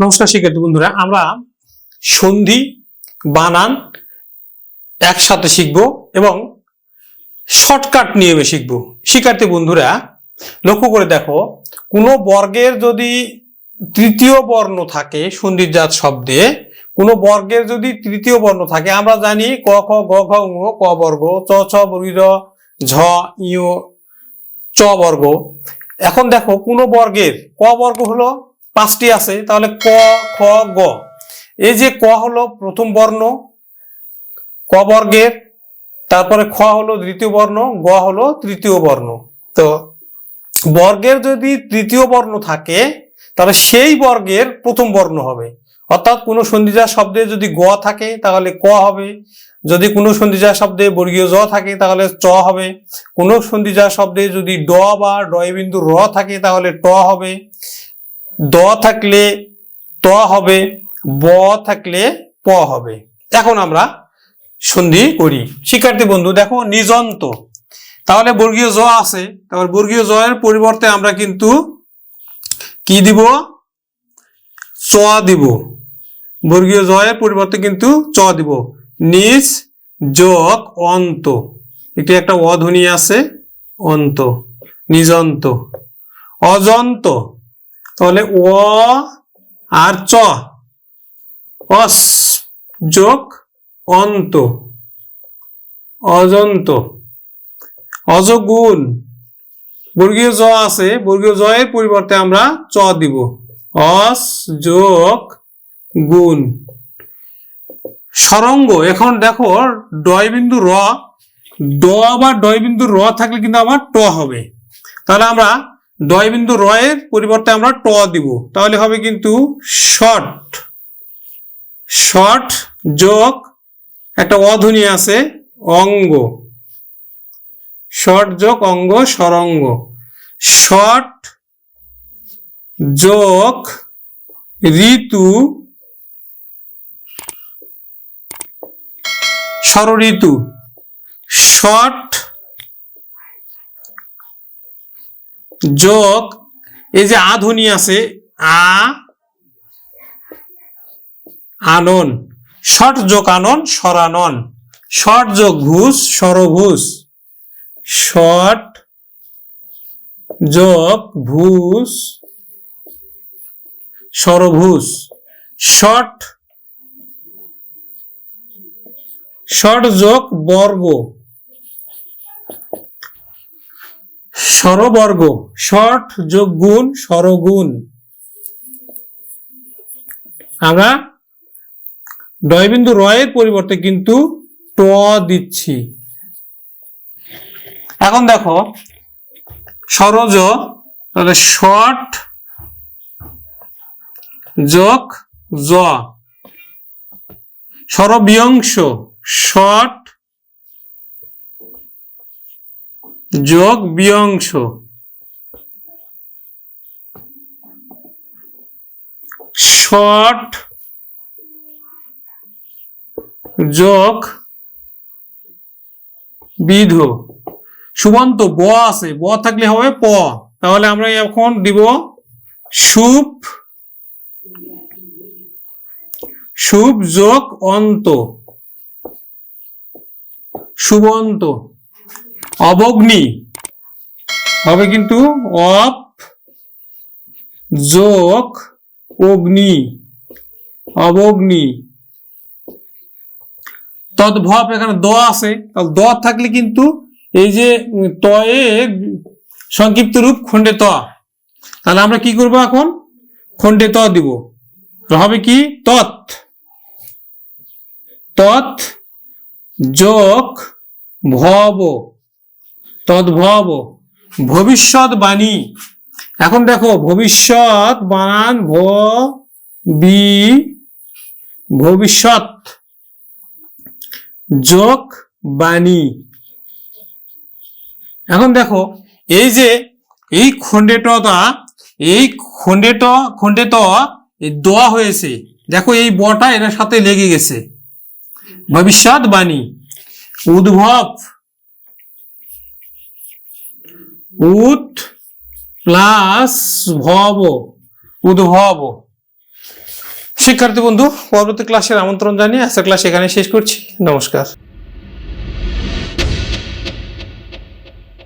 নমস্কার শিক্ষার্থী বন্ধুরা, আমরা সন্ধি, বানান একসাথে শিখব এবং শর্টকাট নিয়মে শিখব। শিক্ষার্থী বন্ধুরা, লক্ষ্য করে দেখো, কোনো বর্গের যদি তৃতীয় বর্ণ থাকে সন্ধিজাত শব্দে, কোনো বর্গের যদি তৃতীয় বর্ণ থাকে, আমরা জানি ক, খ গ ঘ ক বর্গ, চ, ছ বর্গীর ঝ ইয় চ বর্গ। এখন দেখো, কোনো বর্গের ক বর্গ হলো? পাঁচটি আছে, তাহলে ক, খ, গ। এই যে ক হলো প্রথম বর্ণ, ক বর্গের, তারপরে খ হলো দ্বিতীয় বর্ণ, গ হলো তৃতীয় বর্ণ। তো বর্গের যদি তৃতীয় বর্ণ থাকে, তাহলে সেই বর্গের প্রথম বর্ণ হবে। অর্থাৎ কোনো সন্ধিজা শব্দে যদি গ থাকে, তাহলে ক হবে। যদি কোনো সন্ধিজা শব্দে বর্গীয় জ থাকে, তাহলে চ হবে। কোনো সন্ধিজা শব্দে যদি ড বা ডয় বিন্দু র থাকে, তাহলে ট হবে। দ থাকলে ত হবে, ব থাকলে প হবে। এখন আমরা সন্ধি করি। শিক্ষার্থী বন্ধু, দেখো নিজন্ত। তাহলে বর্গীয় জ আছে। তাহলে বর্গীয় জ পরিবর্তে আমরা কিন্তু কি দিব? চ দিব। বর্গীয় জ এর পরিবর্তে কিন্তু চ দিব। নিজ যোগ অন্ত। এটি একটা অধ্বনি আছে। অন্ত। নিজন্ত। অজন্ত। তাহলে ও আর চ। অস যোগ অন্ত। অজন্ত। অজগুণ বর্গীয় জ আছে, বর্গীয় জ এর পরিবর্তে আমরা চ দিব। অস যোগ গুণ। সরঙ্গ, এখন দেখো ডয় বিন্দু র, ড বা ডয় বিন্দু র থাকলে কিন্তু আমার ট হবে। তাহলে আমরা ডয় বিন্দু র পরিবর্তে আমরা ট দিব। তাহলে হবে কিন্তু শর্ট। শর্ট যোগ একটা অধ্বনি আছে, অঙ্গ। শর্ট যোগ অঙ্গ, সরঙ্গ। শর্ট যোগ ঋতু ষড়ঋতু শর্ট যোগ, এই যে আধুনি আছে, আ, আনন। শর্ট যোগ আনন সরানন শর্ট যোগ ঘুষ সরভুষ শর্ট যোগ ভুষ সরভুষ শর্ট শর্ট যোগ বর্গ। সরবর্গ শর্ট যোগ গুণ সরগুণ আমরা ডয়বিন্দু রয়ের পরিবর্তে কিন্তু ট দিচ্ছি। এখন দেখো সরজ তাহলে শর্ট যোগ জ। সরবিয়ংশ শর্ট যোগ বিয়ংশ। শর্ট যোগ বিধ। সুবন্ত, ব আছে, ব থাকলে হবে প। তাহলে আমরা এখন দিব সুপ সুপ যোগ অন্ত। সুবন্ত। অবগ্নি। হবে কিন্তু অপ, যোগ, অগ্নি। অবগ্নি। তদ্ভব এখানে দ আছে। তাহলে দ থাকলে কিন্তু এই যে তয়ে সংক্ষিপ্ত রূপ খণ্ডে ত। তাহলে আমরা কি করব এখন? খণ্ডে ত দিব। হবে কি? তৎ। তৎ, যোগ, ভব। তদ্ভব ভবিষ্যৎ বাণী। এখন দেখো, ভবিষ্যৎ বানান ভ, বি, ভবিষ্যৎ। যোগ বাণী। এখন দেখো, এই যে এই খণ্ডেটটা এই খণ্ডেট খণ্ডেত এই দোয়া হয়েছে। দেখো, এই বটা এর সাথে লেগে গেছে। ভবিষ্যৎ বাণী। উদ্ভব। উৎ প্লাস ভব। উদ্ভব শিক্ষার্থী বন্ধু, পরবর্তী ক্লাসের আমন্ত্রণ জানিয়ে আজকের ক্লাস এখানে শেষ করছি। নমস্কার।